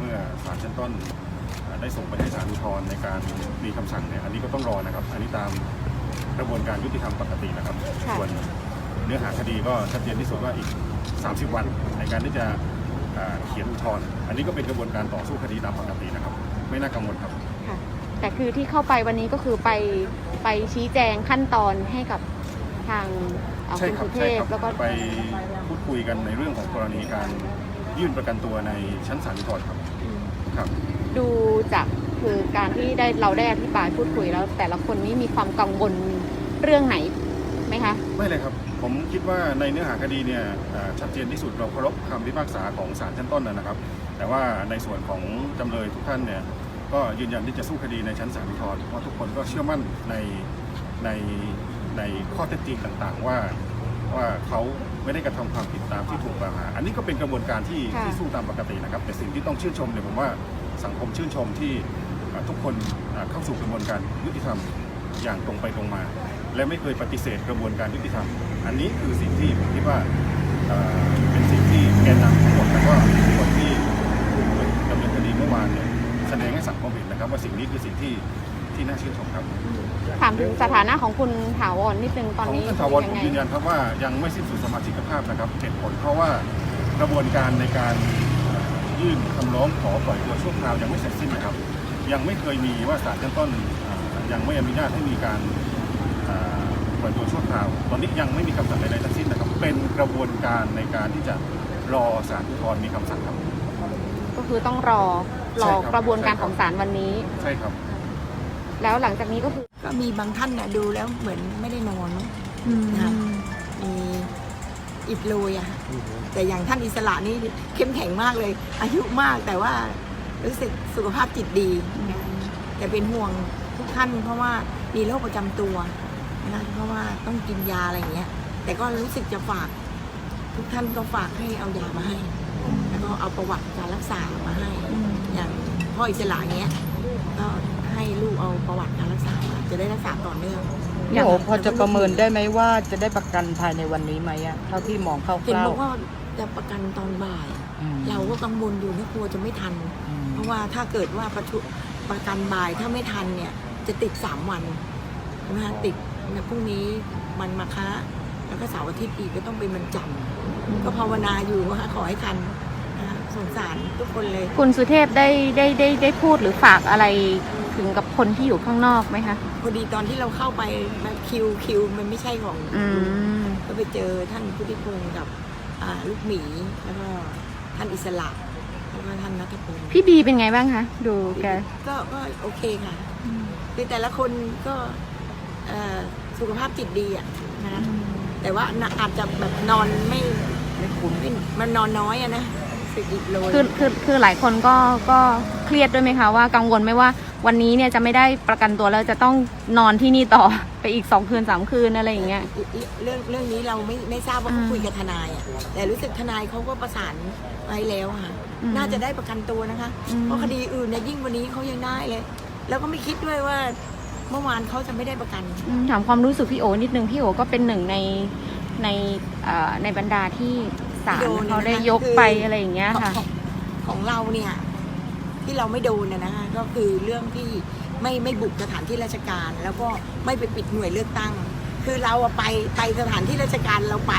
เมื่อศาลชั้นต้นเอ่อได้ส่งไปให้ศาลอุทธรณ์ในการมีคำสั่งเนี่ยอันนี้ก็ต้องรอนะครับ อันนี้ตามกระบวนการยุติธรรมปกตินะครับค่ะส่วนเนื้อหาคดีก็ชัดเจนที่สุดว่าอีก 30 วันในการที่จะเอ่อเขียนอุทธรณ์อันนี้ก็เป็นกระบวนการต่อสู้คดีตามปกตินะครับ ไม่น่ากังวลครับค่ะแต่คือที่เข้าไปวันนี้ก็คือไปไปชี้แจงขั้นตอนให้กับทางเอ่อใช่คุณครับสุเทใช่พครับแล้วก็ไปพูดคุยกันในเรื่องของกรณีการ ยื่นประกันตัวในชั้นศาลอุทธรณ์ครับอืมครับ ดูจากคือการที่ได้เราได้อธิบายพูดคุยแล้ว แต่ละคนนี้มีความกังวลเรื่องไหนไหมคะ ไม่เลยครับ ผมคิดว่าในเนื้อหาคดีเนี่ยเอ่อชัดเจนที่สุดเราเคารพคำพิพากษาของศาลชั้นต้นนะครับ แต่ว่าในส่วนของจำเลยทุกท่านเนี่ยก็ยืนยันที่จะสู้คดีในชั้นศาลอุทธรณ์เพราะทุกคนก็เชื่อมั่นในในในข้อเท็จจริงต่างๆ ว่า ว่าเขาไม่ได้กระทำความผิดตามที่ถูกกล่าวหา อันนี้ก็เป็นกระบวนการที่ค่ะที่สู้ตามปกตินะครับแต่สิ่งที่ต้องชื่นชมเนี่ยผมว่าสังคมชื่นชมที่เอ่อทุกคนเอ่อเข้าสู่กระบวนการยุติธรรมอย่างตรงไปตรงมา และไม่เคยปฏิเสธกระบวนการยุติธรรม อันนี้คือสิ่งที่ผมคิดว่าเอ่อเป็นสิ่งที่แกนนำทั้งหมดแล้วก็คนที่ถูกดำเนินคดีเมื่อวานเนี่ยแสดงให้สังคมเห็นนะครับว่าสิ่งนี้คือสิ่งที่ ที่น่าชื่นชมครับถามถึงสถานะของคุณถาวรนิดนึงตอนของนี้ท่านถาวรยัผมไงยืนยันครับว่ายังไม่สิ้นสุดสมาชิกภาพนะครับเหตุผลเพราะว่ากระบวนการในการยื่นคำร้องขอปล่อยตัวชั่วคราวยังไม่เสร็จสิ้นนะครับ ยังไม่เคยมีว่าศาลชั้นต้นอ่ายังไม่อนุญาตให้มีการอ่าปล่อยตัวชั่วคราว ตอนนี้ยังไม่มีคำสั่งใดๆทั้งสิ้นนะครับ เป็นกระบวนการในการที่จะรอศาลอุทธรณ์มีคำสั่งครับ ก็คือต้องรอรใช่อครับกระบวนการใช่ครับของศาลวันนี้ ใช่ครับ แล้วหลังจากนี้ก็คือก็มีบางท่านน่ะดูแล้วเหมือนไม่ได้นอนมั้ง อืม ค่ะ มีอิดโรยอะค่ะแต่อย่างท่านอิสระนี่เข้มแข็งมากเลย อายุมากแต่ว่ารู้สึกสุขภาพจิตดีแต่เป็นห่วงทุกท่าน เพราะว่ามีโรคประจำตัวนะเพราะว่าต้องกินยาอะไรอย่างเงี้ย แต่ก็รู้สึกจะฝาก ทุกท่านก็ฝากให้เอายามาให้ แล้วก็เอาประวัติการรักษามาให้อย่างพ่ออิสระเงี้ยก็ให้ลูกเอา จะได้รักษาต่อเนื่องพี่โอพอจะประเมินได้ไหมว่าจะได้ประกันภายในวันนี้ไหมอะเท่าที่มองคเห็นร่าบวอกว่าจะประกันตอนบ่ายๆอืมเราก็กังวลอยู่นะกลัวจะไม่ทันอืมเพราะว่าถ้าเกิดว่าประทุประกันบ่ายถ้าไม่ทันเนี่ยจะติดสามวันใช่ไหมคะติดนะพรุ่งนี้มันมาค้าแล้วก็เสาร์อาทิตย์อีกก็ต้องเป็นมันจันทร์ก็ภาวนาอยู่ว่าขอให้ทันนะคะสงสารทุกคนเลย คุณสุเทพได้ได้ได้ได้พูดหรือฝากอะไร ถึงกับคนที่อยู่ข้างนอกไหมคะ พอดีตอนที่เราเข้าไปมันคิวคิวมันไม่ใช่ของอืม ก็ไปเจอท่านพุทธิพงศ์กับอ่าลูกหมีแล้วก็ท่านอิสระแล้วก็ท่านนัทพงศ์พี่บีเป็นไงบ้างคะ ดูแก ก็ก็โอเคค่ะคือแต่ละคนก็เอ่อสุขภาพจิตดีอะนะแต่ว่าน่ะอาจจะแบบนอนไม่ไม่คุ้มไม่มันนอนน้อยอะนะสิบอิโลคือคือคือหลายคนก็ก็เครียดด้วยไหมคะว่ากังวลไหมว่า วันนี้เนี่ยจะไม่ได้ประกันตัวแล้วจะต้องนอนที่นี่ต่อไปอีกสองคืนสามคืนอะไรอย่างเงี้ย เรื่องเรื่องนี้เราไม่ไม่ทราบว่าอืเขามคุยกับทนายอะแต่รู้สึกทนายเขาก็ประสานไว้แล้วอะค่ะอืมน่าจะได้ประกันตัวนะคะอืมเพราะคดีอื่นเนี่ยยิ่งวันนี้เขายังได้เลย แล้วก็ไม่คิดด้วยว่าเมื่อวานเขาจะไม่ได้ประกันอืมถามความรู้สึกพี่โอนิดนึงพี่โอก็เป็นหนึ่งในในเอ่อในบรรดาที่ศาลที่โดนเขาได้นะคะยกคือไปอะไรอย่างเงี้ยของค่ะของของเราเนี่ย ที่เราไม่โดนนะนะคะก็คือเรื่องที่ไม่ไม่บุกสถานที่ราชการ แล้วก็ไม่ไปปิดหน่วยเลือกตั้ง คือเราอะไปไปสถานที่ราชการเราไป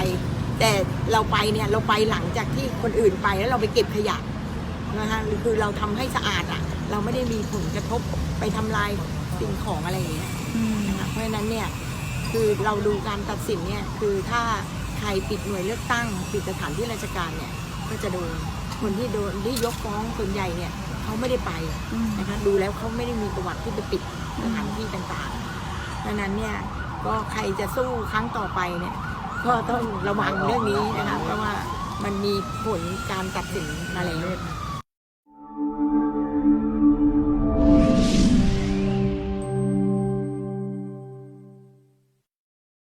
แต่เราไปเนี่ยเราไปหลังจากที่คนอื่นไปแล้วเราไปเก็บขยะนะคะคือเราทำให้สะอาดอะเราไม่ได้มีผลกระทบไปทำลายสิ่งของอะไรอย่างเงี้ยนะคะเพราะฉะนั้นเนี่ยคือเราดูการตัดสินเนี่ยคือถ้าใครปิดหน่วยเลือกตั้งปิดสถานที่ราชการเนี่ยก็จะโดนคนที่โดนที่ยกฟ้องส่วนใหญ่เนี่ย เขาไม่ได้ไปนะคะดูแล้วเขาไม่ได้มีประวัติที่ไปปิดสถานที่ต่างๆดังนั้นเนี่ยก็ใครจะสู้ครั้งต่อไปเนี่ยก็ต้องระวังเรื่องนี้นะคะเพราะว่ามันมีผลการตัดสินมาแล้ว